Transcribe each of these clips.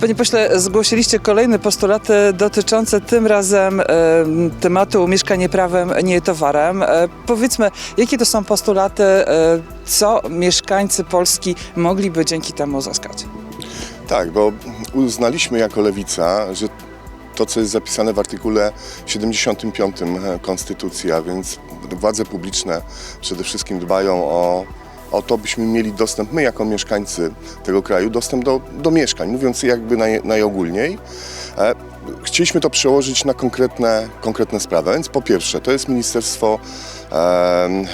Panie pośle, zgłosiliście kolejne postulaty dotyczące tym razem e, tematu mieszkanie prawem, nie towarem. E, powiedzmy, jakie to są postulaty, e, co mieszkańcy Polski mogliby dzięki temu uzyskać? Tak, bo uznaliśmy jako lewica, że to, co jest zapisane w artykule 75 Konstytucji, a więc władze publiczne przede wszystkim dbają o, o to, byśmy mieli dostęp, my jako mieszkańcy tego kraju, dostęp do, do mieszkań, mówiąc jakby naj, najogólniej. E, Chcieliśmy to przełożyć na konkretne, konkretne sprawy. Więc po pierwsze, to jest Ministerstwo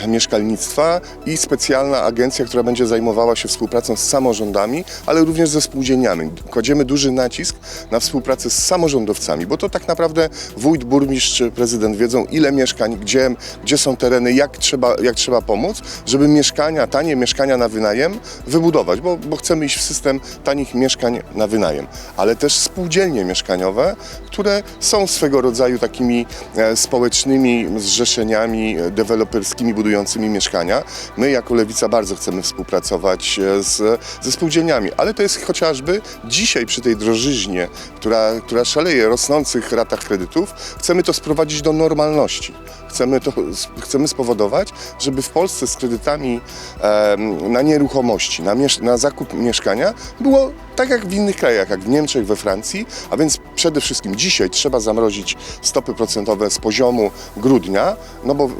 Mieszkalnictwa i specjalna agencja, która będzie zajmowała się współpracą z samorządami, ale również ze spółdzielniami. Kładziemy duży nacisk na współpracę z samorządowcami, bo to tak naprawdę wójt, burmistrz prezydent wiedzą, ile mieszkań, gdzie, gdzie są tereny, jak trzeba, jak trzeba pomóc, żeby mieszkania, tanie mieszkania na wynajem wybudować, bo, bo chcemy iść w system tanich mieszkań na wynajem, ale też spółdzielnie mieszkaniowe, które są swego rodzaju takimi e, społecznymi zrzeszeniami e, deweloperskimi budującymi mieszkania. My jako Lewica bardzo chcemy współpracować e, z, ze spółdzielniami, ale to jest chociażby dzisiaj przy tej drożyźnie, która, która szaleje, rosnących ratach kredytów, chcemy to sprowadzić do normalności. Chcemy, to, chcemy spowodować, żeby w Polsce z kredytami em, na nieruchomości, na, na zakup mieszkania było tak jak w innych krajach, jak w Niemczech, we Francji, a więc przede wszystkim dzisiaj trzeba zamrozić stopy procentowe z poziomu grudnia, no bo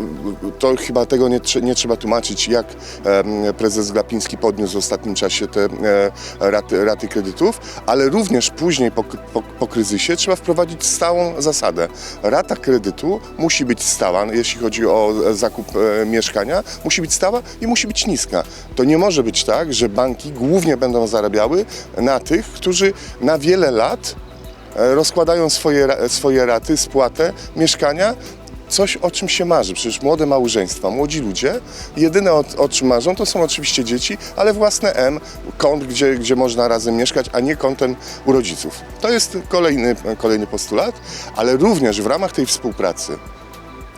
to chyba tego nie, nie trzeba tłumaczyć, jak prezes Glapiński podniósł w ostatnim czasie te e, raty, raty kredytów, ale również później po, po, po kryzysie trzeba wprowadzić stałą zasadę. Rata kredytu musi być stała, jeśli chodzi o zakup e, mieszkania, musi być stała i musi być niska. To nie może być tak, że banki głównie będą zarabiały na tych, którzy na wiele lat e, rozkładają swoje, swoje raty, spłatę mieszkania. Coś, o czym się marzy. Przecież młode małżeństwa, młodzi ludzie, jedyne o, o czym marzą, to są oczywiście dzieci, ale własne M, kąt, gdzie, gdzie można razem mieszkać, a nie kątem u rodziców. To jest kolejny, kolejny postulat, ale również w ramach tej współpracy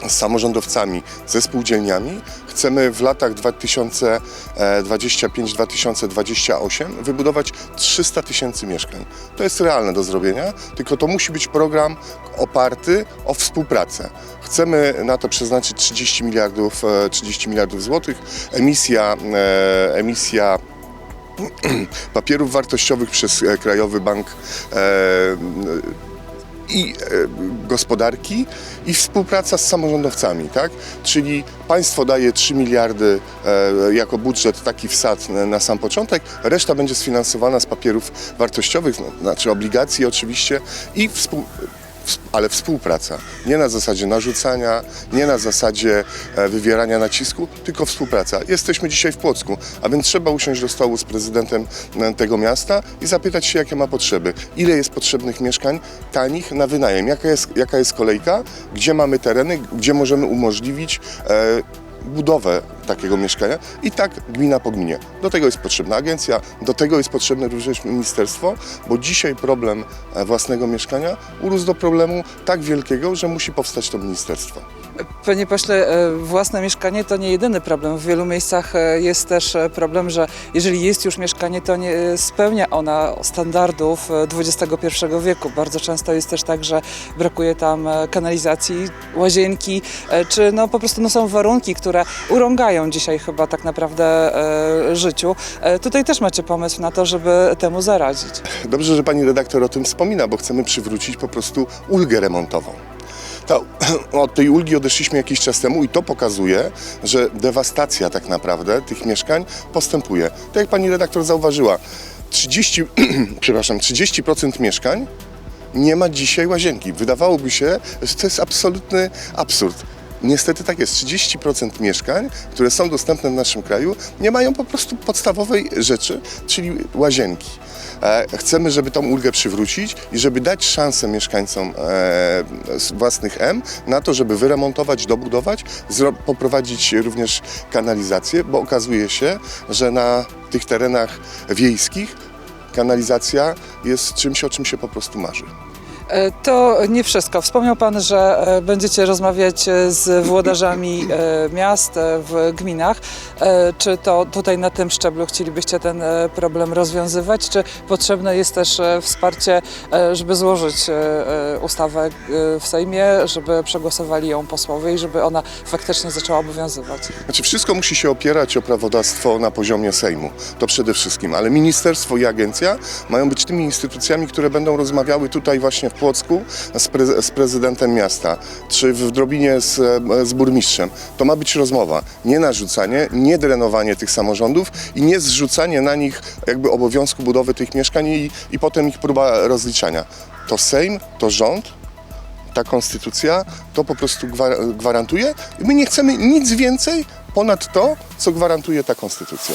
z samorządowcami, ze spółdzielniami. Chcemy w latach 2025-2028 wybudować 300 tysięcy mieszkań. To jest realne do zrobienia, tylko to musi być program oparty o współpracę. Chcemy na to przeznaczyć 30 miliardów, e, 30 miliardów złotych. Emisja, e, emisja papierów wartościowych przez e, Krajowy Bank e, i e, gospodarki i współpraca z samorządowcami, tak? Czyli państwo daje 3 miliardy e, jako budżet, taki wsad na, sam początek, reszta będzie sfinansowana z papierów wartościowych, no, znaczy obligacji oczywiście i współ, ws- ale współpraca. Nie na zasadzie narzucania, nie na zasadzie e, wywierania nacisku, tylko współpraca. Jesteśmy dzisiaj w Płocku, a więc trzeba usiąść do stołu z prezydentem e, tego miasta i zapytać się, jakie ma potrzeby. Ile jest potrzebnych mieszkań tanich na wynajem? Jaka jest, jaka jest kolejka? Gdzie mamy tereny? Gdzie możemy umożliwić e, budowę takiego mieszkania i tak gmina po gminie. Do tego jest potrzebna agencja, do tego jest potrzebne również ministerstwo, bo dzisiaj problem e, własnego mieszkania urósł do problemu tak wielkiego, że musi powstać to ministerstwo. Panie pośle, e, własne mieszkanie to nie jedyny problem. W wielu miejscach e, jest też problem, że jeżeli jest już mieszkanie, to nie spełnia ona standardów XXI wieku. Bardzo często jest też tak, że brakuje tam kanalizacji, łazienki, czy no po prostu no są warunki, które urągają dzisiaj chyba tak naprawdę e, życiu. E, Tutaj też macie pomysł na to, żeby temu zaradzić. Dobrze, że pani redaktor o tym wspomina, bo chcemy przywrócić po prostu ulgę remontową. To, od tej ulgi odeszliśmy jakiś czas temu i to pokazuje, że dewastacja tak naprawdę tych mieszkań postępuje. Tak jak pani redaktor zauważyła, 30, przepraszam, 30% mieszkań nie ma dzisiaj łazienki. Wydawałoby się, że to jest absolutny absurd. Niestety tak jest. 30% mieszkań, które są dostępne w naszym kraju, nie mają po prostu podstawowej rzeczy, czyli łazienki. E, Chcemy, żeby tą ulgę przywrócić i żeby dać szansę mieszkańcom e, własnych M na to, żeby wyremontować, dobudować, poprowadzić również kanalizację, bo okazuje się, że na tych terenach wiejskich kanalizacja jest czymś, o czym się po prostu marzy. E, To nie wszystko. Wspomniał Pan, że e, będziecie rozmawiać e, z włodarzami miast w gminach. Czy to tutaj na tym szczeblu chcielibyście ten problem rozwiązywać, czy potrzebne jest też wsparcie, żeby złożyć ustawę w Sejmie, żeby przegłosowali ją posłowie i żeby ona faktycznie zaczęła obowiązywać? Znaczy wszystko musi się opierać o prawodawstwo na poziomie Sejmu, to przede wszystkim, ale ministerstwo i agencja mają być tymi instytucjami, które będą rozmawiały tutaj właśnie w Płocku z, pre, z prezydentem miasta, czy w Drobinie z, z burmistrzem. To ma być rozmowa, nie narzucanie, nie drenowanie tych samorządów i nie zrzucanie na nich jakby obowiązku budowy tych mieszkań i, i potem ich próba rozliczania. To Sejm, to rząd, ta konstytucja to po prostu gwar- gwarantuje i my nie chcemy nic więcej ponad to, co gwarantuje ta konstytucja.